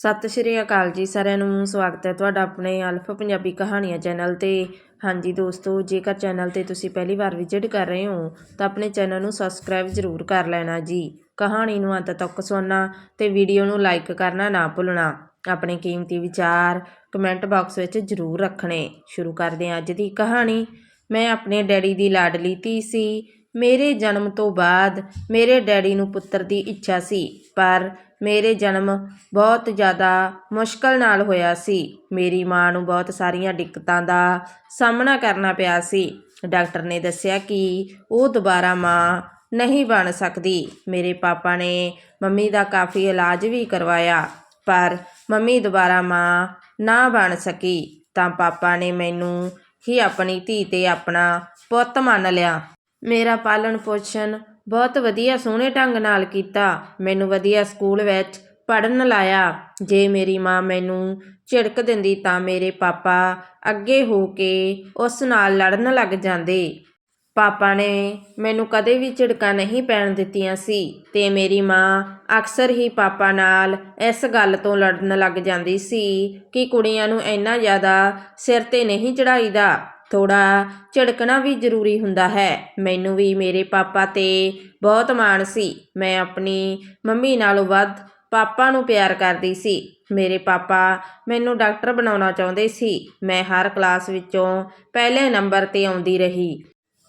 ਸਤਿ ਸ਼੍ਰੀ ਅਕਾਲ ਜੀ, ਸਾਰਿਆਂ ਨੂੰ ਸਵਾਗਤ ਹੈ ਤੁਹਾਡਾ ਆਪਣੇ ਅਲਫ ਪੰਜਾਬੀ ਕਹਾਣੀਆਂ ਚੈਨਲ ਤੇ। ਹਾਂਜੀ ਦੋਸਤੋ, ਜੇਕਰ ਚੈਨਲ ਤੇ ਤੁਸੀਂ ਪਹਿਲੀ ਵਾਰ ਵਿਜ਼ਿਟ ਕਰ ਰਹੇ ਹੋ, ਤਾਂ ਆਪਣੇ ਚੈਨਲ ਨੂੰ ਸਬਸਕ੍ਰਾਈਬ ਜ਼ਰੂਰ ਕਰ ਲੈਣਾ ਜੀ। ਕਹਾਣੀ ਨੂੰ ਅੰਤ ਤੱਕ ਸੁਣਨਾ ਤੇ ਵੀਡੀਓ ਨੂੰ ਲਾਈਕ ਕਰਨਾ ਨਾ ਭੁੱਲਣਾ। ਆਪਣੇ ਕੀਮਤੀ ਵਿਚਾਰ ਕਮੈਂਟ ਬਾਕਸ ਵਿੱਚ ਜ਼ਰੂਰ ਰੱਖਣੇ। ਸ਼ੁਰੂ ਕਰਦੇ ਹਾਂ ਅੱਜ ਦੀ ਕਹਾਣੀ। ਮੈਂ ਆਪਣੇ ਡੈਡੀ ਦੀ ਲਾਡਲੀ ਧੀ ਸੀ। ਮੇਰੇ ਜਨਮ ਤੋਂ ਬਾਅਦ ਮੇਰੇ ਡੈਡੀ ਨੂੰ ਪੁੱਤਰ ਦੀ ਇੱਛਾ ਸੀ, ਪਰ ਮੇਰੇ ਜਨਮ ਬਹੁਤ ਜ਼ਿਆਦਾ ਮੁਸ਼ਕਲ ਨਾਲ ਹੋਇਆ ਸੀ। ਮੇਰੀ ਮਾਂ ਨੂੰ ਬਹੁਤ ਸਾਰੀਆਂ ਦਿੱਕਤਾਂ ਦਾ ਸਾਹਮਣਾ ਕਰਨਾ ਪਿਆ ਸੀ। ਡਾਕਟਰ ਨੇ ਦੱਸਿਆ ਕਿ ਉਹ ਦੁਬਾਰਾ ਮਾਂ ਨਹੀਂ ਬਣ ਸਕਦੀ। ਮੇਰੇ ਪਾਪਾ ਨੇ ਮੰਮੀ ਦਾ ਕਾਫੀ ਇਲਾਜ ਵੀ ਕਰਵਾਇਆ, ਪਰ ਮੰਮੀ ਦੁਬਾਰਾ ਮਾਂ ਨਾ ਬਣ ਸਕੀ ਤਾਂ ਪਾਪਾ ਨੇ ਮੈਨੂੰ ਹੀ ਆਪਣੀ ਧੀ ਤੇ ਆਪਣਾ ਪੁੱਤ ਮੰਨ ਲਿਆ। ਮੇਰਾ ਪਾਲਣ ਪੋਸ਼ਣ ਬਹੁਤ ਵਧੀਆ ਸੋਹਣੇ ਢੰਗ ਨਾਲ ਕੀਤਾ। ਮੈਨੂੰ ਵਧੀਆ ਸਕੂਲ ਵਿੱਚ ਪੜ੍ਹਨ ਲਾਇਆ। ਜੇ ਮੇਰੀ ਮਾਂ ਮੈਨੂੰ ਝਿੜਕ ਦਿੰਦੀ ਤਾਂ ਮੇਰੇ ਪਾਪਾ ਅੱਗੇ ਹੋ ਕੇ ਉਸ ਨਾਲ ਲੜਨ ਲੱਗ ਜਾਂਦੇ। ਪਾਪਾ ਨੇ ਮੈਨੂੰ ਕਦੇ ਵੀ ਝਿੜਕਾਂ ਨਹੀਂ ਪੈਣ ਦਿੱਤੀਆਂ ਸੀ ਤੇ ਮੇਰੀ ਮਾਂ ਅਕਸਰ ਹੀ ਪਾਪਾ ਨਾਲ ਇਸ ਗੱਲ ਤੋਂ ਲੜਨ ਲੱਗ ਜਾਂਦੀ ਸੀ ਕਿ ਕੁੜੀਆਂ ਨੂੰ ਇੰਨਾ ਜ਼ਿਆਦਾ ਸਿਰ ਤੇ ਨਹੀਂ ਚੜਾਈਦਾ ਥੋੜਾ ਝਿੜਕਣਾ ਵੀ ਜ਼ਰੂਰੀ ਹੁੰਦਾ ਹੈ। ਮੈਨੂੰ ਵੀ ਮੇਰੇ ਪਾਪਾ ਤੇ ਬਹੁਤ ਮਾਣ ਸੀ। ਮੈਂ ਆਪਣੀ ਮੰਮੀ ਨਾਲੋਂ ਵੱਧ ਪਾਪਾ ਨੂੰ ਪਿਆਰ ਕਰਦੀ ਸੀ। ਮੇਰੇ ਪਾਪਾ ਮੈਨੂੰ ਡਾਕਟਰ ਬਣਾਉਣਾ ਚਾਹੁੰਦੇ ਸੀ। ਮੈਂ ਹਰ ਕਲਾਸ ਵਿੱਚੋਂ ਪਹਿਲੇ ਨੰਬਰ ਤੇ ਆਉਂਦੀ ਰਹੀ।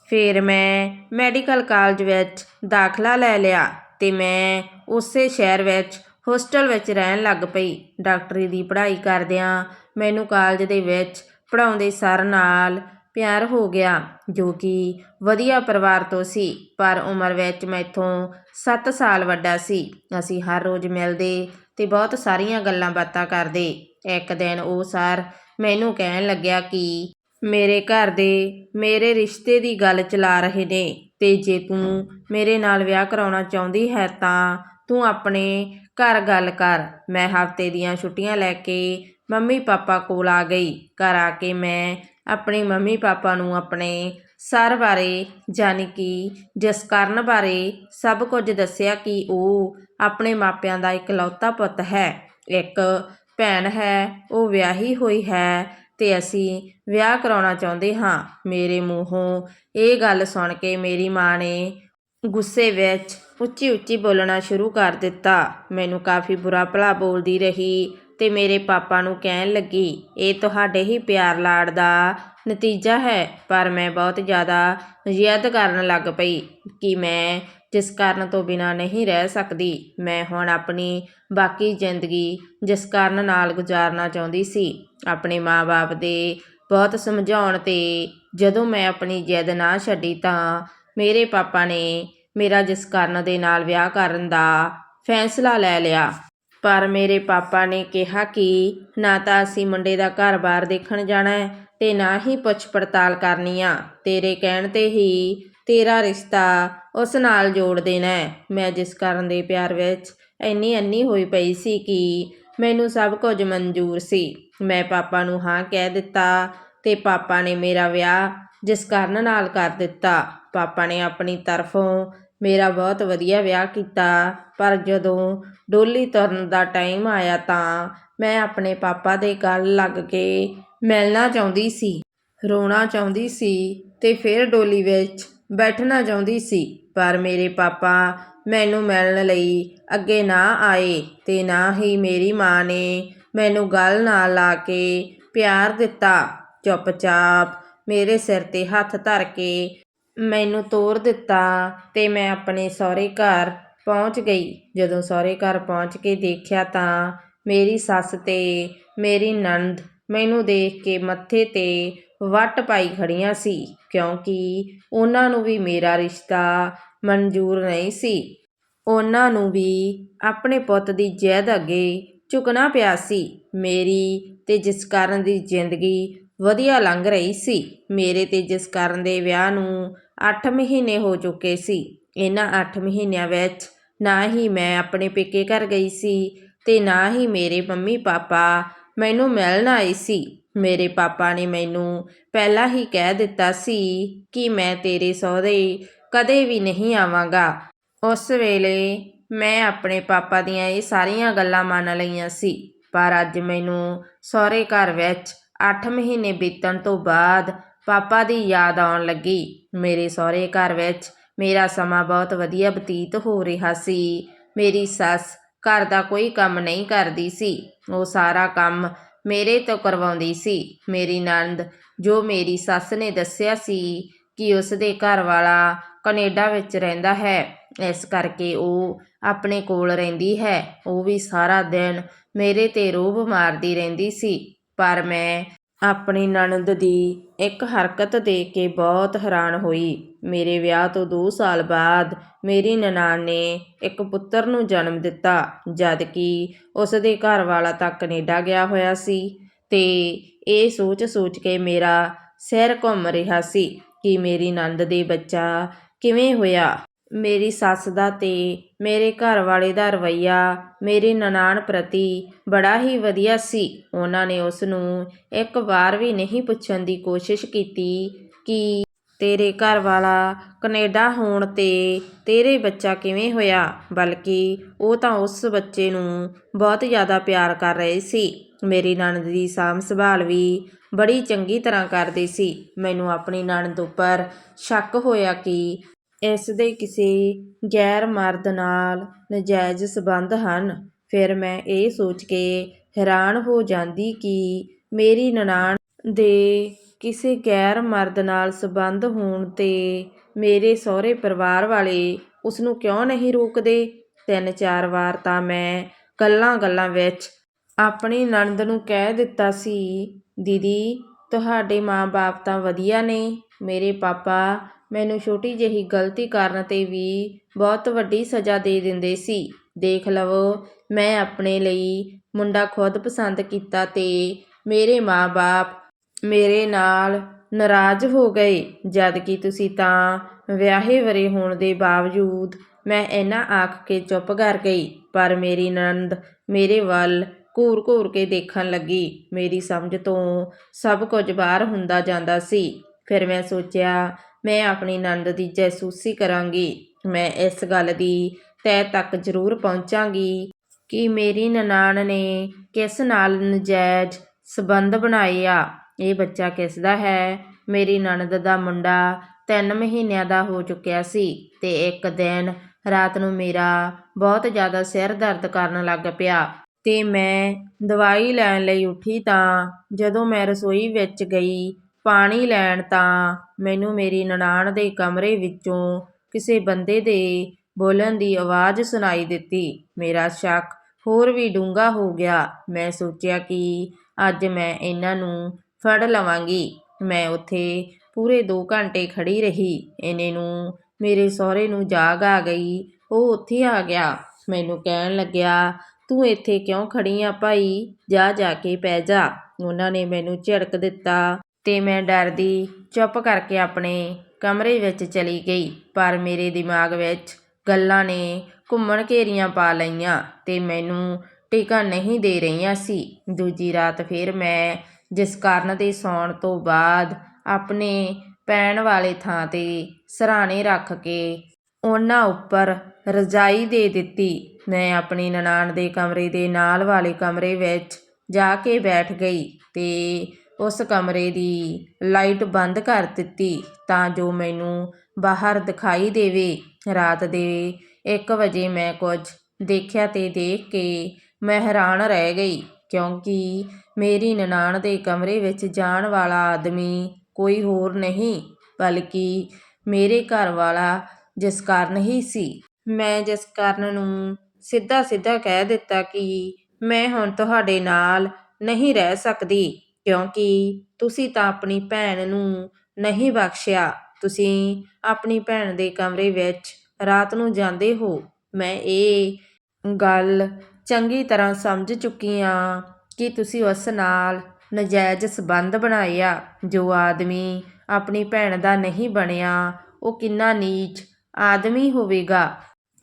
ਫਿਰ ਮੈਂ ਮੈਡੀਕਲ ਕਾਲਜ ਵਿੱਚ ਦਾਖਲਾ ਲੈ ਲਿਆ ਤੇ ਮੈਂ ਉਸੇ ਸ਼ਹਿਰ ਵਿੱਚ ਹੋਸਟਲ ਵਿੱਚ ਰਹਿਣ ਲੱਗ ਪਈ। ਡਾਕਟਰੀ ਦੀ ਪੜ੍ਹਾਈ ਕਰਦਿਆਂ ਮੈਨੂੰ ਕਾਲਜ ਦੇ ਵਿੱਚ ਪੜ੍ਹਾਉਂਦੇ ਸਰ ਨਾਲ ਪਿਆਰ ਹੋ ਗਿਆ, ਜੋ ਕਿ ਵਧੀਆ ਪਰਿਵਾਰ ਤੋਂ ਸੀ, ਪਰ ਉਮਰ ਵਿੱਚ ਮੈਥੋਂ 7 ਸਾਲ ਵੱਡਾ ਸੀ। ਅਸੀਂ ਹਰ ਰੋਜ਼ ਮਿਲਦੇ ਤੇ ਬਹੁਤ ਸਾਰੀਆਂ ਗੱਲਾਂ ਬਾਤਾਂ ਕਰਦੇ। ਇੱਕ ਦਿਨ ਉਹ ਸਰ ਮੈਨੂੰ ਕਹਿਣ ਲੱਗਿਆ ਕਿ ਮੇਰੇ ਘਰ ਦੇ ਮੇਰੇ ਰਿਸ਼ਤੇ ਦੀ ਗੱਲ ਚਲਾ ਰਹੇ ਨੇ ਤੇ ਜੇ ਤੂੰ ਮੇਰੇ ਨਾਲ ਵਿਆਹ ਕਰਾਉਣਾ ਚਾਹੁੰਦੀ ਹੈ ਤਾਂ ਤੂੰ ਆਪਣੇ ਘਰ ਗੱਲ ਕਰ। ਮੈਂ ਹਫ਼ਤੇ ਦੀਆਂ ਛੁੱਟੀਆਂ ਲੈ ਕੇ ਮੰਮੀ ਪਾਪਾ ਕੋਲ ਆ ਗਈ। ਘਰ ਆ ਕੇ ਮੈਂ ਆਪਣੀ ਮੰਮੀ ਪਾਪਾ ਨੂੰ ਆਪਣੇ ਸਰ ਬਾਰੇ ਜਾਣੀ ਕਿ ਜਿਸ ਕਾਰਨ ਬਾਰੇ ਸਭ ਕੁਝ ਦੱਸਿਆ ਕਿ ਉਹ ਆਪਣੇ ਮਾਪਿਆਂ ਦਾ ਇਕਲੌਤਾ ਪੁੱਤ ਹੈ। ਇੱਕ ਭੈਣ ਹੈ, ਉਹ ਵਿਆਹੀ ਹੋਈ ਹੈ ਤੇ ਅਸੀਂ ਵਿਆਹ ਕਰਾਉਣਾ ਚਾਹੁੰਦੇ ਹਾਂ। ਮੇਰੇ ਮੂੰਹੋਂ ਇਹ ਗੱਲ ਸੁਣ ਕੇ ਮੇਰੀ ਮਾਂ ਨੇ ਗੁੱਸੇ ਵਿੱਚ ਉੱਚੀ ਉੱਚੀ ਬੋਲਣਾ ਸ਼ੁਰੂ ਕਰ ਦਿੱਤਾ। ਮੈਨੂੰ ਕਾਫੀ ਬੁਰਾ ਭਲਾ ਬੋਲਦੀ ਰਹੀ। ਤੇ ਮੇਰੇ ਪਾਪਾ ਨੂੰ ਕਹਿਣ ਲੱਗੀ, ਇਹ ਤੁਹਾਡੇ ਹੀ ਪਿਆਰ ਲਾੜ ਦਾ ਨਤੀਜਾ ਹੈ। ਪਰ ਮੈਂ ਬਹੁਤ ਜ਼ਿਆਦਾ ਜ਼ਿੱਦ ਕਰਨ ਲੱਗ ਪਈ ਕਿ ਮੈਂ ਜਿਸ ਕਾਰਨ ਤੋਂ ਬਿਨਾ ਨਹੀਂ ਰਹਿ ਸਕਦੀ। ਮੈਂ ਹੁਣ ਆਪਣੀ ਬਾਕੀ ਜ਼ਿੰਦਗੀ ਜਿਸ ਕਾਰਨ ਨਾਲ ਗੁਜ਼ਾਰਨਾ ਚਾਹੁੰਦੀ ਸੀ, ਆਪਣੇ ਮਾਪੇ ਦੇ ਬਹੁਤ ਸਮਝਾਉਣ ਤੇ ਜਦੋਂ ਮੈਂ ਆਪਣੀ ਜਿੱਦ ਨਾ ਛੱਡੀ ਤਾਂ ਮੇਰੇ ਪਾਪਾ ਨੇ ਮੇਰਾ ਜਿਸ ਕਾਰਨ ਦੇ ਨਾਲ ਵਿਆਹ ਕਰਨ ਦਾ ਫੈਸਲਾ ਲੈ ਲਿਆ। ਪਰ ਮੇਰੇ ਪਾਪਾ ਨੇ ਕਿਹਾ ਕਿ ਨਾ ਤਾਂ ਅਸੀਂ ਮੁੰਡੇ ਦਾ ਘਰ-ਬਾਰ ਦੇਖਣ ਜਾਣਾ ਹੈ ਤੇ ਨਾ ਹੀ ਪੁੱਛ ਪੜਤਾਲ ਕਰਨੀ ਆ। ਤੇਰੇ ਕਹਿਣ ਤੇ ਹੀ ਤੇਰਾ ਰਿਸ਼ਤਾ ਉਸ ਨਾਲ ਜੋੜ ਦੇਣਾ ਮੈਂ ਜਿਸ ਕਾਰਨ ਦੇ ਪਿਆਰ ਵਿੱਚ ਇੰਨੀ ਅੰਨੀ ਹੋਈ ਪਈ ਸੀ ਕਿ ਮੈਨੂੰ ਸਭ ਕੁਝ ਮਨਜ਼ੂਰ ਸੀ। ਮੈਂ ਪਾਪਾ ਨੂੰ ਹਾਂ ਕਹਿ ਦਿੱਤਾ ਤੇ ਪਾਪਾ ਨੇ ਮੇਰਾ ਵਿਆਹ ਜਿਸ ਕਰਨ ਨਾਲ ਕਰ ਦਿੱਤਾ। ਪਾਪਾ ਨੇ ਆਪਣੀ ਤਰਫੋਂ ਮੇਰਾ ਬਹੁਤ ਵਧੀਆ ਵਿਆਹ ਕੀਤਾ, ਪਰ ਜਦੋਂ ਡੋਲੀ ਤੁਰਨ ਦਾ ਟਾਈਮ ਆਇਆ ਤਾਂ ਮੈਂ ਆਪਣੇ ਪਾਪਾ ਦੇ ਗੱਲ ਲੱਗ ਕੇ ਮਿਲਣਾ ਚਾਹੁੰਦੀ ਸੀ, ਰੋਣਾ ਚਾਹੁੰਦੀ ਸੀ ਤੇ ਫਿਰ ਡੋਲੀ ਵਿੱਚ ਬੈਠਣਾ ਚਾਹੁੰਦੀ ਸੀ। ਪਰ ਮੇਰੇ ਪਾਪਾ ਮੈਨੂੰ ਮਿਲਣ ਲਈ ਅੱਗੇ ਨਾ ਆਏ ਤੇ ਨਾ ਹੀ ਮੇਰੀ ਮਾਂ ਨੇ ਮੈਨੂੰ ਗੱਲ ਨਾਲ ਲਾ ਕੇ ਪਿਆਰ ਦਿੱਤਾ। ਚੁੱਪਚਾਪ ਮੇਰੇ ਸਿਰ ਤੇ ਹੱਥ ਧਰ ਕੇ ਮੈਨੂੰ ਤੋਰ ਦਿੱਤਾ ਤੇ ਮੈਂ ਆਪਣੇ ਸਹੁਰੇ ਘਰ ਪਹੁੰਚ ਗਈ। ਜਦੋਂ ਸਹੁਰੇ ਘਰ ਪਹੁੰਚ ਕੇ ਦੇਖਿਆ ਤਾਂ ਮੇਰੀ ਸੱਸ ਤੇ ਮੇਰੀ ਨਣਦ ਮੈਨੂੰ ਦੇਖ ਕੇ ਮੱਥੇ ਤੇ ਵੱਟ ਪਾਈ ਖੜੀਆਂ ਸੀ, ਕਿਉਂਕਿ ਉਹਨਾਂ ਨੂੰ ਵੀ ਮੇਰਾ ਰਿਸ਼ਤਾ ਮਨਜ਼ੂਰ ਨਹੀਂ ਸੀ। ਉਹਨਾਂ ਨੂੰ ਵੀ ਆਪਣੇ ਪੁੱਤ ਦੀ ਜਿੱਦ ਅੱਗੇ ਝੁਕਣਾ ਪਿਆ ਸੀ। ਮੇਰੀ ਤੇ ਜਿਸ ਕਾਰਨ ਦੀ ਜ਼ਿੰਦਗੀ ਵਧੀਆ ਲੰਘ ਰਹੀ ਸੀ, ਮੇਰੇ ਤੇ ਜਿਸ ਕਾਰਨ ਦੇ ਵਿਆਹ ਨੂੰ 8 ਮਹੀਨੇ ਹੋ ਚੁੱਕੇ ਸੀ। ਇਹਨਾਂ 8 ਮਹੀਨਿਆਂ ਵਿੱਚ ਨਾ ਹੀ ਮੈਂ ਆਪਣੇ ਪੇਕੇ ਘਰ ਗਈ ਸੀ ਤੇ ਨਾ ਹੀ ਮੇਰੇ ਮੰਮੀ ਪਾਪਾ ਮੈਨੂੰ ਮਿਲਣ ਆਏ ਸੀ। ਮੇਰੇ ਪਾਪਾ ਨੇ ਮੈਨੂੰ ਪਹਿਲਾਂ ਹੀ ਕਹਿ ਦਿੱਤਾ ਸੀ ਕਿ ਮੈਂ ਤੇਰੇ ਸਹੁਰੇ ਕਦੇ ਵੀ ਨਹੀਂ ਆਵਾਂਗਾ। ਉਸ ਵੇਲੇ ਮੈਂ ਆਪਣੇ ਪਾਪਾ ਦੀਆਂ ਇਹ ਸਾਰੀਆਂ ਗੱਲਾਂ ਮੰਨ ਲਈਆਂ ਸੀ, ਪਰ ਅੱਜ ਮੈਨੂੰ ਸਹੁਰੇ ਘਰ ਵਿੱਚ 8 ਮਹੀਨੇ ਬੀਤਣ ਤੋਂ ਬਾਅਦ ਪਾਪਾ ਦੀ ਯਾਦ ਆਉਣ ਲੱਗੀ। ਮੇਰੇ ਸਹੁਰੇ ਘਰ ਵਿੱਚ ਮੇਰਾ ਸਮਾਂ ਬਹੁਤ ਵਧੀਆ ਬਤੀਤ ਹੋ ਰਿਹਾ ਸੀ। ਮੇਰੀ ਸੱਸ ਘਰ ਦਾ ਕੋਈ ਕੰਮ ਨਹੀਂ ਕਰਦੀ ਸੀ। ਉਹ ਸਾਰਾ ਕੰਮ ਮੇਰੇ ਤੋਂ ਕਰਵਾਉਂਦੀ ਸੀ। ਮੇਰੀ ਨਣਦ, ਜੋ ਮੇਰੀ ਸੱਸ ਨੇ ਦੱਸਿਆ ਸੀ ਕਿ ਉਸ ਦੇ ਘਰ ਵਾਲਾ ਕੈਨੇਡਾ ਵਿੱਚ ਰਹਿੰਦਾ ਹੈ, ਇਸ ਕਰਕੇ ਉਹ ਆਪਣੇ ਕੋਲ ਰਹਿੰਦੀ ਹੈ। ਉਹ ਵੀ ਸਾਰਾ ਦਿਨ ਮੇਰੇ ਤੇ ਰੋਬ ਮਾਰਦੀ ਰਹਿੰਦੀ ਸੀ। ਪਰ ਮੈਂ ਆਪਣੀ ਨਣਦ ਦੀ ਇੱਕ ਹਰਕਤ ਦੇਖ ਕੇ ਬਹੁਤ ਹੈਰਾਨ ਹੋਈ। ਮੇਰੇ ਵਿਆਹ ਤੋਂ 2 ਸਾਲ ਬਾਅਦ ਮੇਰੀ ਨਨਾਣ ਨੇ ਇੱਕ ਪੁੱਤਰ ਨੂੰ ਜਨਮ ਦਿੱਤਾ, ਜਦ ਕਿ ਉਸ ਦੇ ਘਰ ਵਾਲਾ ਤਾਂ ਕੈਨੇਡਾ ਗਿਆ ਹੋਇਆ ਸੀ ਤੇ ਇਹ ਸੋਚ-ਸੋਚ ਕੇ ਮੇਰਾ ਸਿਰ ਘੁੰਮ ਰਿਹਾ ਸੀ ਕਿ ਮੇਰੀ ਨੰਦ ਦੇ ਬੱਚਾ ਕਿਵੇਂ ਹੋਇਆ। ਮੇਰੀ ਸੱਸ ਦਾ ਅਤੇ ਮੇਰੇ ਘਰ ਵਾਲੇ ਦਾ ਰਵੱਈਆ, ਮੇਰੀ ਨਨਾਣ ਪ੍ਰਤੀ ਬੜਾ ਹੀ ਵਧੀਆ ਸੀ। ਉਹਨਾਂ ਨੇ ਉਸ ਨੂੰ ਇੱਕ ਵਾਰ ਵੀ ਨਹੀਂ ਪੁੱਛਣ ਦੀ ਕੋਸ਼ਿਸ਼ ਕੀਤੀ ਕਿ ਤੇਰੇ ਘਰ ਵਾਲਾ ਕੈਨੇਡਾ ਹੋਣ ਤੇ ਤੇਰੇ ਬੱਚਾ ਕਿਵੇਂ ਹੋਇਆ, ਬਲਕਿ ਉਹ ਤਾਂ ਉਸ ਬੱਚੇ ਨੂੰ ਬਹੁਤ ਜ਼ਿਆਦਾ ਪਿਆਰ ਕਰ ਰਹੇ ਸੀ। ਮੇਰੀ ਨਣਦ ਦੀ ਸਾਂਭ ਸੰਭਾਲ ਵੀ ਬੜੀ ਚੰਗੀ ਤਰ੍ਹਾਂ ਕਰਦੇ ਸੀ। ਮੈਨੂੰ ਆਪਣੀ ਨਣਦ ਉੱਪਰ ਸ਼ੱਕ ਹੋਇਆ ਕਿ ਇਸ ਦੇ ਕਿਸੇ ਗੈਰ ਮਰਦ ਨਾਲ ਨਜਾਇਜ਼ ਸੰਬੰਧ ਹਨ। ਫਿਰ ਮੈਂ ਇਹ ਸੋਚ ਕੇ ਹੈਰਾਨ ਹੋ ਜਾਂਦੀ ਕਿ ਮੇਰੀ ਨਨਾਣ ਦੇ ਕਿਸੇ ਗੈਰ ਮਰਦ ਨਾਲ ਸੰਬੰਧ ਹੋਣ ਤੇ ਮੇਰੇ ਸਹੁਰੇ ਪਰਿਵਾਰ ਵਾਲੇ ਉਸ ਨੂੰ ਕਿਉਂ ਨਹੀਂ ਰੋਕਦੇ? ਤਿੰਨ ਚਾਰ ਵਾਰ ਤਾਂ ਮੈਂ ਗੱਲਾਂ-ਗੱਲਾਂ ਵਿੱਚ ਆਪਣੀ ਨਣਦ ਨੂੰ ਕਹਿ ਦਿੱਤਾ ਸੀ, ਦੀਦੀ, ਤੁਹਾਡੇ ਮਾਂ-ਬਾਪ ਤਾਂ ਵਧੀਆ ਨੇ, ਮੇਰੇ ਪਾਪਾ ਮੈਨੂੰ ਛੋਟੀ ਜਿਹੀ ਗਲਤੀ ਕਰਨ ਤੇ ਵੀ ਬਹੁਤ ਵੱਡੀ ਸਜ਼ਾ ਦੇ ਦਿੰਦੇ ਸੀ। ਦੇਖ ਲਵੋ, ਮੈਂ ਆਪਣੇ ਲਈ ਮੁੰਡਾ ਖੁਦ ਪਸੰਦ ਕੀਤਾ ਤੇ ਮੇਰੇ ਮਾਂ-ਬਾਪ ਮੇਰੇ ਨਾਲ ਨਾਰਾਜ਼ ਹੋ ਗਏ। ਜਦ ਕਿ ਤੁਸੀਂ ਤਾਂ ਵਿਆਹੇ ਵਰੇ ਹੋਣ ਦੇ ਬਾਵਜੂਦ ਮੈਂ ਇਹਨਾਂ ਆਖ ਕੇ ਚੁੱਪ ਕਰ ਗਈ, ਪਰ ਮੇਰੀ ਨਣਦ ਮੇਰੇ ਵੱਲ ਘੂਰ-ਘੂਰ ਕੇ ਦੇਖਣ ਲੱਗੀ। ਮੇਰੀ ਸਮਝ ਤੋਂ ਸਭ ਕੁਝ ਬਾਹਰ ਹੁੰਦਾ ਜਾਂਦਾ ਸੀ। ਫਿਰ ਮੈਂ ਸੋਚਿਆ ਮੈਂ ਆਪਣੀ ਨਣਦ ਦੀ ਜਾਸੂਸੀ ਕਰਾਂਗੀ। ਮੈਂ ਇਸ ਗੱਲ ਦੀ ਤਹਿ ਤੱਕ ਜ਼ਰੂਰ ਪਹੁੰਚਾਂਗੀ ਕਿ ਮੇਰੀ ਨਨਾਣ ਨੇ ਕਿਸ ਨਾਲ ਨਜਾਇਜ਼ ਸਬੰਧ ਬਣਾਏ ਆ। ਇਹ ਬੱਚਾ ਕਿਸ ਦਾ ਹੈ? ਮੇਰੀ ਨਣਦ ਦਾ ਮੁੰਡਾ 3 ਮਹੀਨਿਆਂ ਦਾ ਹੋ ਚੁੱਕਿਆ ਸੀ ਤੇ ਇੱਕ ਦਿਨ ਰਾਤ ਨੂੰ ਮੇਰਾ ਬਹੁਤ ਜ਼ਿਆਦਾ ਸਿਰ ਦਰਦ ਕਰਨ ਲੱਗ ਪਿਆ ਤੇ ਮੈਂ ਦਵਾਈ ਲੈਣ ਲਈ ਉੱਠੀ ਤਾਂ ਜਦੋਂ ਮੈਂ ਰਸੋਈ ਵਿੱਚ ਗਈ ਪਾਣੀ ਲੈਣ ਤਾਂ ਮੈਨੂੰ ਮੇਰੀ ਨਨਾਣ ਦੇ ਕਮਰੇ ਵਿੱਚੋਂ ਕਿਸੇ ਬੰਦੇ ਦੇ ਬੋਲਣ ਦੀ ਆਵਾਜ਼ ਸੁਣਾਈ ਦਿੱਤੀ। ਮੇਰਾ ਸ਼ੱਕ ਹੋਰ ਵੀ ਡੂੰਘਾ ਹੋ ਗਿਆ। ਮੈਂ ਸੋਚਿਆ ਕਿ ਅੱਜ ਮੈਂ ਇਹਨਾਂ ਨੂੰ ਫੜ ਲਵਾਂਗੀ। ਮੈਂ ਉੱਥੇ ਪੂਰੇ 2 ਘੰਟੇ ਖੜੀ ਰਹੀ। ਇਹਨੇ ਨੂੰ ਮੇਰੇ ਸਹੁਰੇ ਨੂੰ ਜਾਗ ਆ ਗਈ। ਉਹ ਉੱਥੇ ਆ ਗਿਆ। ਮੈਨੂੰ ਕਹਿਣ ਲੱਗਿਆ, ਤੂੰ ਇੱਥੇ ਕਿਉਂ ਖੜੀ ਆ ਭਾਈ? ਜਾ ਜਾ ਕੇ ਪੈ ਜਾ। ਉਹਨਾਂ ਨੇ ਮੈਨੂੰ ਝਿੜਕ ਦਿੱਤਾ। ਤੇ ਮੈਂ ਡਰਦੀ ਚੁੱਪ ਕਰਕੇ ਆਪਣੇ ਕਮਰੇ ਵਿੱਚ ਚਲੀ ਗਈ, ਪਰ ਮੇਰੇ ਦਿਮਾਗ ਵਿੱਚ ਗੱਲਾਂ ਨੇ ਘੁੰਮਣ ਘੇਰੀਆਂ ਪਾ ਲਈਆਂ ਤੇ ਮੈਨੂੰ ਟਿਕਾ ਨਹੀਂ ਦੇ ਰਹੀਆਂ ਸੀ। ਦੂਜੀ ਰਾਤ ਫਿਰ ਮੈਂ ਜਿਸ ਕਾਰਨ ਦੇ ਸੌਣ ਤੋਂ ਬਾਅਦ ਆਪਣੇ ਪੈਣ ਵਾਲੇ ਥਾਂ ਤੇ ਸਰਾਣੇ ਰੱਖ ਕੇ ਉਹਨਾਂ ਉੱਪਰ ਰਜਾਈ ਦੇ ਦਿੱਤੀ। ਮੈਂ ਆਪਣੀ ਨਨਾਣ ਦੇ ਕਮਰੇ ਦੇ ਨਾਲ ਵਾਲੇ ਕਮਰੇ ਵਿੱਚ ਜਾ ਕੇ ਬੈਠ ਗਈ ਤੇ ਉਸ ਕਮਰੇ ਦੀ ਲਾਈਟ ਬੰਦ ਕਰ ਦਿੱਤੀ ਤਾਂ ਜੋ ਮੈਨੂੰ ਬਾਹਰ ਦਿਖਾਈ ਦੇਵੇ। ਰਾਤ ਦੇ 1 ਵਜੇ ਮੈਂ ਕੁਝ ਦੇਖਿਆ ਤੇ ਦੇਖ ਕੇ ਮੈਂ ਹੈਰਾਨ ਰਹਿ ਗਈ, ਕਿਉਂਕਿ ਮੇਰੀ ਨਨਾਣ ਦੇ ਕਮਰੇ ਵਿੱਚ ਜਾਣ ਵਾਲਾ ਆਦਮੀ ਕੋਈ ਹੋਰ ਨਹੀਂ, ਬਲਕਿ ਮੇਰੇ ਘਰ ਵਾਲਾ ਜਿਸ ਕਾਰਨ ਹੀ ਸੀ। ਮੈਂ ਜਿਸ ਕਾਰਨ ਨੂੰ ਸਿੱਧਾ ਸਿੱਧਾ ਕਹਿ ਦਿੱਤਾ ਕਿ ਮੈਂ ਹੁਣ ਤੁਹਾਡੇ ਨਾਲ ਨਹੀਂ ਰਹਿ ਸਕਦੀ। ਕਿਉਂਕਿ ਤੁਸੀਂ ਤਾਂ ਆਪਣੀ ਭੈਣ ਨੂੰ ਨਹੀਂ ਬਖਸ਼ਿਆ। ਤੁਸੀਂ ਆਪਣੀ ਭੈਣ ਦੇ ਕਮਰੇ ਵਿੱਚ ਰਾਤ ਨੂੰ ਜਾਂਦੇ ਹੋ। ਮੈਂ ਇਹ ਗੱਲ ਚੰਗੀ ਤਰ੍ਹਾਂ ਸਮਝ ਚੁੱਕੀ ਹਾਂ ਕਿ ਤੁਸੀਂ ਉਸ ਨਾਲ ਨਜਾਇਜ਼ ਸਬੰਧ ਬਣਾਏ ਆ ਜੋ ਆਦਮੀ ਆਪਣੀ ਭੈਣ ਦਾ ਨਹੀਂ ਬਣਿਆ, ਉਹ ਕਿੰਨਾ ਨੀਚ ਆਦਮੀ ਹੋਵੇਗਾ।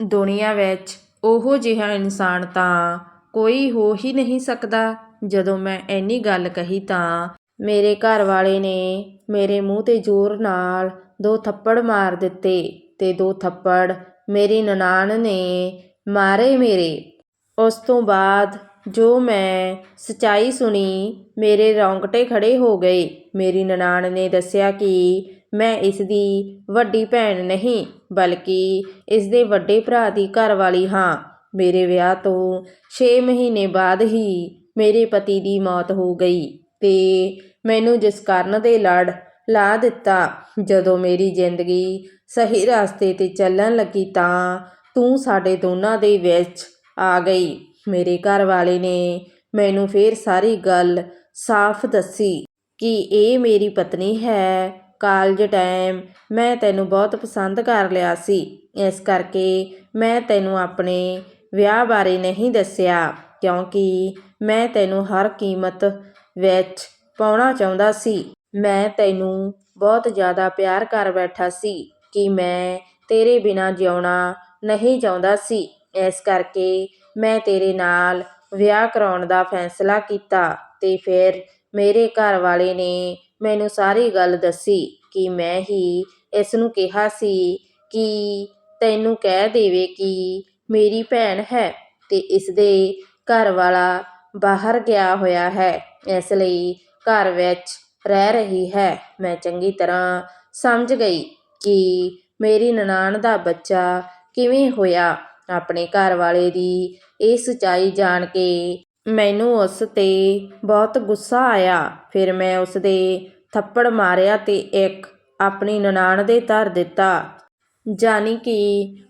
ਦੁਨੀਆ ਵਿੱਚ ਉਹੋ ਜਿਹਾ ਇਨਸਾਨ ਤਾਂ ਕੋਈ ਹੋ ਹੀ ਨਹੀਂ ਸਕਦਾ। ਜਦੋਂ ਮੈਂ ਇੰਨੀ ਗੱਲ ਕਹੀ ਤਾਂ ਮੇਰੇ ਘਰ ਵਾਲੇ ਨੇ ਮੇਰੇ ਮੂੰਹ ਤੇ ਜ਼ੋਰ ਨਾਲ ਦੋ ਥੱਪੜ ਮਾਰ ਦਿੱਤੇ ਅਤੇ ਦੋ ਥੱਪੜ ਮੇਰੀ ਨਨਾਣ ਨੇ ਮਾਰੇ ਮੇਰੇ। ਉਸ ਤੋਂ ਬਾਅਦ ਜੋ ਮੈਂ ਸੱਚਾਈ ਸੁਣੀ, ਮੇਰੇ ਰੌਂਗਟੇ ਖੜ੍ਹੇ ਹੋ ਗਏ। ਮੇਰੀ ਨਨਾਣ ਨੇ ਦੱਸਿਆ ਕਿ ਮੈਂ ਇਸ ਦੀ ਵੱਡੀ ਭੈਣ ਨਹੀਂ, ਬਲਕਿ ਇਸ ਦੇ ਵੱਡੇ ਭਰਾ ਦੀ ਘਰਵਾਲੀ ਹਾਂ। ਮੇਰੇ ਵਿਆਹ ਤੋਂ 6 ਮਹੀਨੇ ਬਾਅਦ ਹੀ ਮੇਰੇ ਪਤੀ ਦੀ ਮੌਤ ਹੋ ਗਈ ਤੇ ਮੈਨੂੰ ਜਿਸ ਕਾਰਨ ਦੇ ਲੜ ਲਾ ਦਿੱਤਾ, ਜਦੋਂ ਮੇਰੀ ਜ਼ਿੰਦਗੀ ਸਹੀ ਰਸਤੇ ਤੇ ਚੱਲਣ ਲੱਗੀ ਤਾਂ ਤੂੰ ਸਾਡੇ ਦੋਨਾਂ ਦੇ ਵਿੱਚ ਆ ਗਈ। ਮੇਰੇ ਘਰ ਵਾਲੇ ਨੇ ਮੈਨੂੰ ਫੇਰ ਸਾਰੀ ਗੱਲ ਸਾਫ਼ ਦੱਸੀ ਕਿ ਇਹ ਮੇਰੀ ਪਤਨੀ ਹੈ। ਕਾਲਜ ਟਾਈਮ ਮੈਂ ਤੈਨੂੰ ਬਹੁਤ ਪਸੰਦ ਕਰ ਲਿਆ ਸੀ। ਇਸ ਕਰਕੇ ਮੈਂ ਤੈਨੂੰ ਆਪਣੇ ਵਿਆਹ ਬਾਰੇ ਨਹੀਂ ਦੱਸਿਆ। ਕਿਉਂਕਿ ਮੈਂ ਤੈਨੂੰ ਹਰ ਕੀਮਤ ਵਿੱਚ ਪਾਉਣਾ ਚਾਹੁੰਦਾ ਸੀ। ਮੈਂ ਤੈਨੂੰ ਬਹੁਤ ਜ਼ਿਆਦਾ ਪਿਆਰ ਕਰ ਬੈਠਾ ਸੀ ਕਿ ਮੈਂ ਤੇਰੇ ਬਿਨਾਂ ਜਿਉਣਾ ਨਹੀਂ ਚਾਹੁੰਦਾ ਸੀ। ਇਸ ਕਰਕੇ ਮੈਂ ਤੇਰੇ ਨਾਲ ਵਿਆਹ ਕਰਾਉਣ ਦਾ ਫੈਸਲਾ ਕੀਤਾ ਅਤੇ ਫਿਰ ਮੇਰੇ ਘਰ ਵਾਲੇ ਨੇ ਮੈਨੂੰ ਸਾਰੀ ਗੱਲ ਦੱਸੀ ਕਿ ਮੈਂ ਹੀ ਇਸ ਨੂੰ ਕਿਹਾ ਸੀ ਕਿ ਤੈਨੂੰ ਕਹਿ ਦੇਵੇ ਕਿ ਮੇਰੀ ਭੈਣ ਹੈ ਅਤੇ ਇਸ ਦੇ ਘਰ ਵਾਲਾ ਬਾਹਰ ਗਿਆ ਹੋਇਆ ਹੈ। ਇਸ ਲਈ ਘਰ ਵਿੱਚ ਰਹਿ ਰਹੀ ਹੈ। ਮੈਂ ਚੰਗੀ ਤਰ੍ਹਾਂ ਸਮਝ ਗਈ ਕਿ ਮੇਰੀ ਨਨਾਣ ਦਾ ਬੱਚਾ ਕਿਵੇਂ ਹੋਇਆ। ਆਪਣੇ ਘਰ ਵਾਲੇ ਦੀ ਇਹ ਸਚਾਈ ਜਾਣ ਕੇ ਮੈਨੂੰ ਉਸ ਤੇ ਬਹੁਤ ਗੁੱਸਾ ਆਇਆ। ਫਿਰ ਮੈਂ ਉਸ ਦੇ ਥੱਪੜ ਮਾਰਿਆ ਤੇ ਇੱਕ ਆਪਣੀ ਨਨਾਣ ਦੇ ਧਰ ਦਿੱਤਾ। ਜਾਨੀ ਕਿ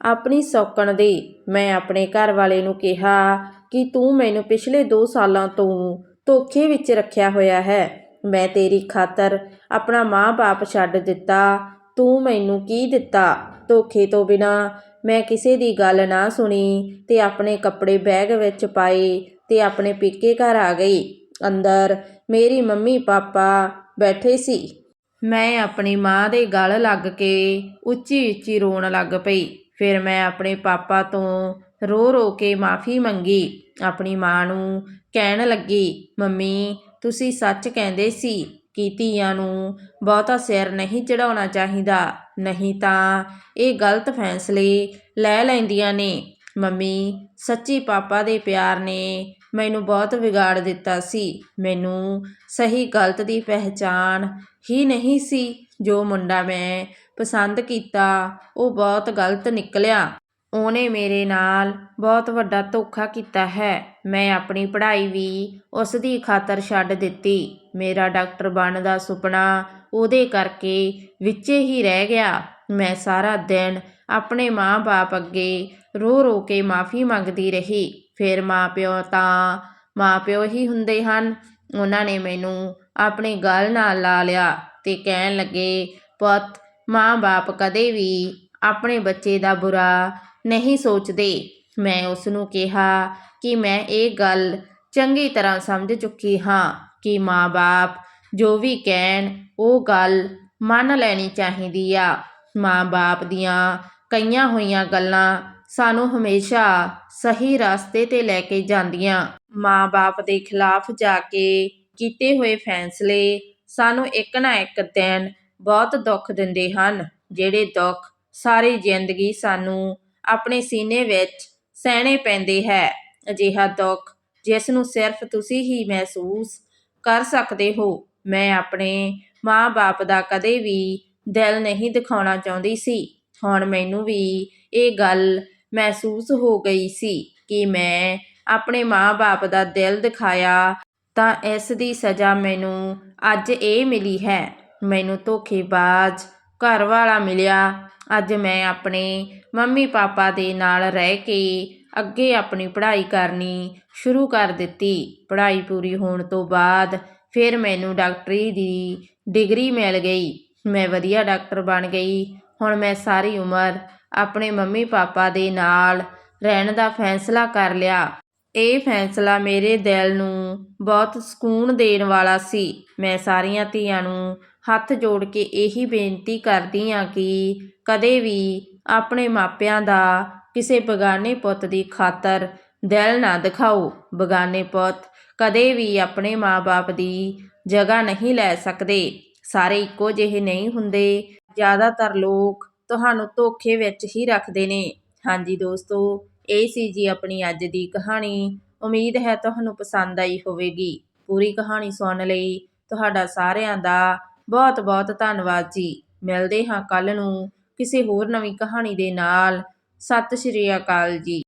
ਆਪਣੀ ਸੌਕਣ ਦੀ ਮੈਂ ਆਪਣੇ ਘਰ ਵਾਲੇ ਨੂੰ ਕਿਹਾ ਕਿ ਤੂੰ ਮੈਨੂੰ ਪਿਛਲੇ 2 ਸਾਲਾਂ ਤੋਂ ਧੋਖੇ ਵਿੱਚ ਰੱਖਿਆ ਹੋਇਆ ਹੈ। ਮੈਂ ਤੇਰੀ ਖਾਤਰ ਆਪਣਾ ਮਾਂ-ਬਾਪ ਛੱਡ ਦਿੱਤਾ। ਤੂੰ ਮੈਨੂੰ ਕੀ ਦਿੱਤਾ? ਧੋਖੇ ਤੋਂ ਬਿਨਾ ਮੈਂ ਕਿਸੇ ਦੀ ਗੱਲ ਨਾ ਸੁਣੀ ਤੇ ਆਪਣੇ ਕੱਪੜੇ ਬੈਗ ਵਿੱਚ ਪਾਏ ਤੇ ਆਪਣੇ ਪੀਕੇ ਘਰ ਆ ਗਈ। ਅੰਦਰ ਮੇਰੀ ਮੰਮੀ ਪਾਪਾ ਬੈਠੇ ਸੀ। ਮੈਂ ਆਪਣੀ ਮਾਂ ਦੇ ਗਲ ਲੱਗ ਕੇ ਉੱਚੀ ਉੱਚੀ ਰੋਣ ਲੱਗ ਪਈ। ਫਿਰ ਮੈਂ ਆਪਣੇ ਪਾਪਾ ਤੋਂ ਰੋ ਰੋ ਕੇ ਮਾਫੀ ਮੰਗੀ। ਆਪਣੀ ਮਾਂ ਨੂੰ ਕਹਿਣ ਲੱਗੀ, ਮੰਮੀ, ਤੁਸੀਂ ਸੱਚ ਕਹਿੰਦੇ ਸੀ ਕਿ ਧੀਆਂ ਨੂੰ ਬਹੁਤਾ ਸਿਰ ਨਹੀਂ ਚੜਾਉਣਾ ਚਾਹੀਦਾ। ਨਹੀਂ ਤਾਂ ਇਹ ਗਲਤ ਫੈਸਲੇ ਲੈ ਲੈਂਦੀਆਂ ਨੇ। ਮੰਮੀ, ਸੱਚੀ ਪਾਪਾ ਦੇ ਪਿਆਰ ਨੇ ਮੈਨੂੰ ਬਹੁਤ ਵਿਗਾੜ ਦਿੱਤਾ ਸੀ। ਮੈਨੂੰ ਸਹੀ ਗਲਤ ਦੀ ਪਹਿਚਾਣ ਹੀ ਨਹੀਂ ਸੀ। ਜੋ ਮੁੰਡਾ ਮੈਂ ਪਸੰਦ ਕੀਤਾ, ਉਹ ਬਹੁਤ ਗਲਤ ਨਿਕਲਿਆ। ਉਹਨੇ ਮੇਰੇ ਨਾਲ ਬਹੁਤ ਵੱਡਾ ਧੋਖਾ ਕੀਤਾ ਹੈ। ਮੈਂ ਆਪਣੀ ਪੜ੍ਹਾਈ ਵੀ ਉਸ ਦੀ ਖਾਤਰ ਛੱਡ ਦਿੱਤੀ। ਮੇਰਾ ਡਾਕਟਰ ਬਣਨ ਦਾ ਸੁਪਨਾ ਉਹਦੇ ਕਰਕੇ ਵਿੱਚੇ ਹੀ ਰਹਿ ਗਿਆ। ਮੈਂ ਸਾਰਾ ਦਿਨ ਆਪਣੇ ਮਾਂ-ਬਾਪ ਅੱਗੇ ਰੋ ਰੋ ਕੇ ਮਾਫੀ ਮੰਗਦੀ ਰਹੀ। ਫਿਰ ਮਾਂ ਪਿਓ ਤਾਂ ਮਾਂ ਪਿਓ ਹੀ ਹੁੰਦੇ ਹਨ। ਉਹਨਾਂ ਨੇ ਮੈਨੂੰ ਆਪਣੀ ਗੱਲ ਨਾਲ ਲਾ ਲਿਆ ਤੇ ਕਹਿਣ ਲੱਗੇ, ਪੁੱਤ, ਮਾਂ-ਬਾਪ ਕਦੇ ਵੀ ਆਪਣੇ ਬੱਚੇ ਦਾ ਬੁਰਾ ਨਹੀਂ ਸੋਚਦੇ। ਮੈਂ ਉਸ ਨੂੰ ਕਿਹਾ ਕਿ ਮੈਂ ਇਹ ਗੱਲ ਚੰਗੀ ਤਰ੍ਹਾਂ ਸਮਝ ਚੁੱਕੀ ਹਾਂ ਕਿ ਮਾਂ-ਬਾਪ ਜੋ ਵੀ ਕਹਿਣ, ਉਹ ਗੱਲ ਮੰਨ ਲੈਣੀ ਚਾਹੀਦੀ ਆ। ਮਾਂ-ਬਾਪ ਦੀਆਂ ਕਈਆਂ ਹੋਈਆਂ ਗੱਲਾਂ ਸਾਨੂੰ ਹਮੇਸ਼ਾ ਸਹੀ ਰਸਤੇ ਤੇ ਲੈ ਕੇ ਜਾਂਦੀਆਂ। ਮਾਂ-ਬਾਪ ਦੇ ਖਿਲਾਫ ਜਾ ਕੇ ਕੀਤੇ ਹੋਏ ਫੈਸਲੇ ਸਾਨੂੰ ਇੱਕ ਨਾ ਇੱਕ ਦਿਨ ਬਹੁਤ ਦੁੱਖ ਦਿੰਦੇ ਹਨ, ਜਿਹੜੇ ਦੁੱਖ ਸਾਰੀ ਜ਼ਿੰਦਗੀ ਸਾਨੂੰ ਆਪਣੇ ਸੀਨੇ ਵਿੱਚ ਸਹਿਣੇ ਪੈਂਦੇ ਹੈ। ਅਜਿਹਾ ਦੁੱਖ, ਜਿਸ ਨੂੰ ਸਿਰਫ ਤੁਸੀਂ ਹੀ ਮਹਿਸੂਸ ਕਰ ਸਕਦੇ ਹੋ। ਮੈਂ ਆਪਣੇ ਮਾਂ-ਬਾਪ ਦਾ ਕਦੇ ਵੀ ਦਿਲ ਨਹੀਂ ਦਿਖਾਉਣਾ ਚਾਹੁੰਦੀ ਸੀ। ਹੁਣ ਮੈਨੂੰ ਵੀ ਇਹ ਗੱਲ ਮਹਿਸੂਸ ਹੋ ਗਈ ਸੀ ਕਿ ਮੈਂ ਆਪਣੇ ਮਾਂ-ਬਾਪ ਦਾ ਦਿਲ ਦਿਖਾਇਆ ਤਾਂ ਇਸ ਦੀ ਸਜ਼ਾ ਮੈਨੂੰ ਅੱਜ ਇਹ ਮਿਲੀ ਹੈ। ਮੈਨੂੰ ਧੋਖੇਬਾਜ਼ ਘਰ ਵਾਲਾ ਮਿਲਿਆ ਅੱਜ ਮੈਂ ਆਪਣੇ ਮੰਮੀ ਪਾਪਾ ਦੇ ਨਾਲ ਰਹਿ ਕੇ ਅੱਗੇ ਆਪਣੀ ਪੜ੍ਹਾਈ ਕਰਨੀ ਸ਼ੁਰੂ ਕਰ ਦਿੱਤੀ। ਪੜ੍ਹਾਈ ਪੂਰੀ ਹੋਣ ਤੋਂ ਬਾਅਦ ਫਿਰ ਮੈਨੂੰ ਡਾਕਟਰੀ ਦੀ ਡਿਗਰੀ ਮਿਲ ਗਈ। ਮੈਂ ਵਧੀਆ ਡਾਕਟਰ ਬਣ ਗਈ। ਹੁਣ ਮੈਂ ਸਾਰੀ ਉਮਰ ਆਪਣੇ ਮੰਮੀ ਪਾਪਾ ਦੇ ਨਾਲ ਰਹਿਣ ਦਾ ਫੈਸਲਾ ਕਰ ਲਿਆ। ਇਹ ਫੈਸਲਾ ਮੇਰੇ ਦਿਲ ਨੂੰ ਬਹੁਤ ਸਕੂਨ ਦੇਣ ਵਾਲਾ ਸੀ। ਮੈਂ ਸਾਰੀਆਂ ਧੀਆਂ ਨੂੰ ਹੱਥ ਜੋੜ ਕੇ ਇਹੀ ਬੇਨਤੀ ਕਰਦੀ ਹਾਂ ਕਿ ਕਦੇ ਵੀ ਆਪਣੇ ਮਾਪਿਆਂ ਦਾ ਕਿਸੇ ਬਗਾਨੇ ਪੁੱਤ ਦੀ ਖਾਤਰ ਦਿਲ ਨਾ ਦਿਖਾਓ। ਬਗਾਨੇ ਪੁੱਤ ਕਦੇ ਵੀ ਆਪਣੇ ਮਾਪੇ ਦੀ ਜਗ੍ਹਾ ਨਹੀਂ ਲੈ ਸਕਦੇ। ਸਾਰੇ ਇੱਕੋ ਜਿਹੇ ਨਹੀਂ ਹੁੰਦੇ। ਜ਼ਿਆਦਾਤਰ ਲੋਕ ਤੁਹਾਨੂੰ ਧੋਖੇ ਵਿੱਚ ਹੀ ਰੱਖਦੇ ਨੇ। ਹਾਂਜੀ ਦੋਸਤੋ, ਇਹ ਸੀ ਜੀ ਆਪਣੀ ਅੱਜ ਦੀ ਕਹਾਣੀ। ਉਮੀਦ ਹੈ ਤੁਹਾਨੂੰ ਪਸੰਦ ਆਈ ਹੋਵੇਗੀ। ਪੂਰੀ ਕਹਾਣੀ ਸੁਣਨ ਲਈ ਤੁਹਾਡਾ ਸਾਰਿਆਂ ਦਾ ਬਹੁਤ ਬਹੁਤ ਧੰਨਵਾਦ ਜੀ। ਮਿਲਦੇ ਹਾਂ ਕੱਲ੍ਹ ਨੂੰ ਕਿਸੇ ਹੋਰ ਨਵੀਂ ਕਹਾਣੀ ਦੇ ਨਾਲ। ਸਤਿ ਸ਼੍ਰੀ ਅਕਾਲ ਜੀ।